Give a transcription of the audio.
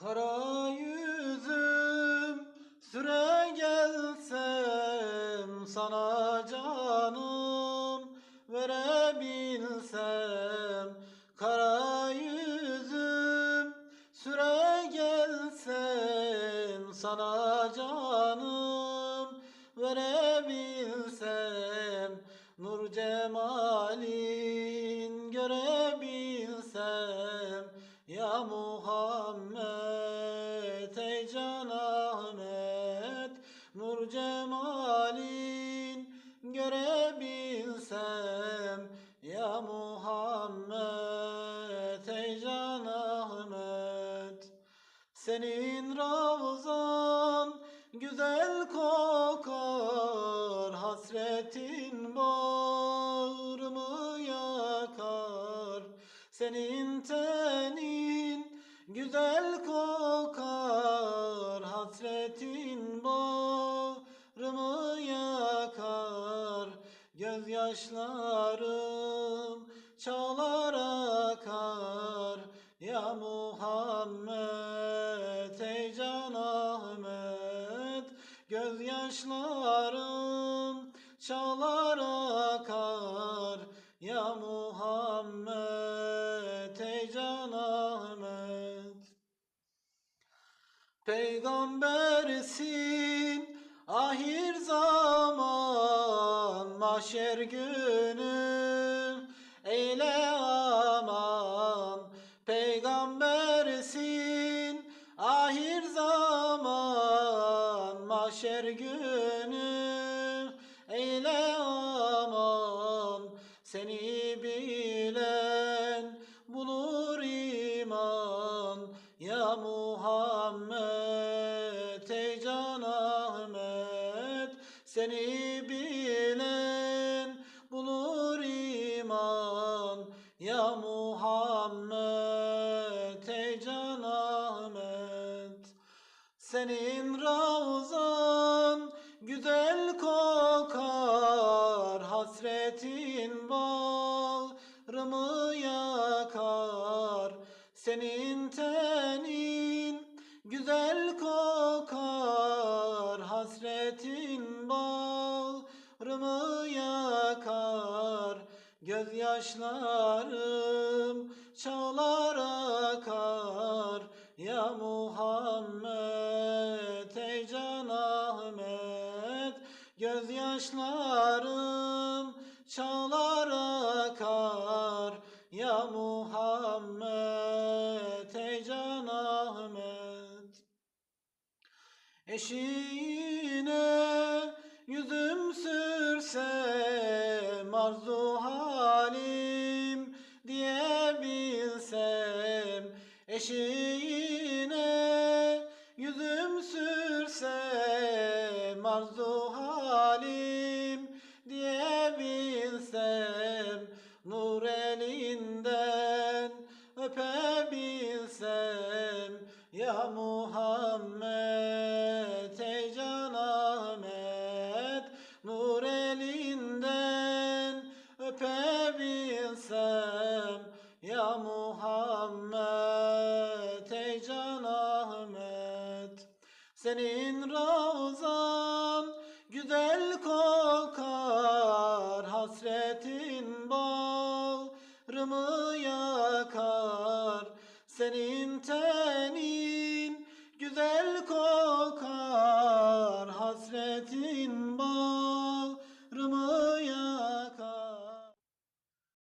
Kara yüzüm süre gelsem sana canım verebilsem Kara yüzüm süre gelsem sana canım verebilsem Nur cemalin senin ravzan güzel kokar Hasretin bağrımı yakar. Senin tenin güzel kokar Hasretin bağrımı yakar. Gözyaşlarım Gözyaşlarım çalar akar. Ya Muhammed ey Can Ahmet. Peygambersin ahir zaman mahşer günü mahşer günü eyle aman Seni bilen bulur iman. Ya Muhammed ey Can Ahmet Seni bilen bulur iman. Ya Muhammed ey Can Ahmet senin ravzan Hasretin bağrımı yakar Senin tenin güzel kokar. Hasretin bağrımı yakar Gözyaşlarım çalar akar. Ya Muhammed ey Can Ahmet Gözyaşlarım çalar akar. Ya Muhammed ey Can Ahmet. Eşiğine yüzüm sürsem arzu Muhammed ey Can Ahmet Nur elinden öpebilsem Ya Muhammed ey Can Ahmet Senin ravzan güzel kokar Hasretin bağrımı yakar. Senin tenin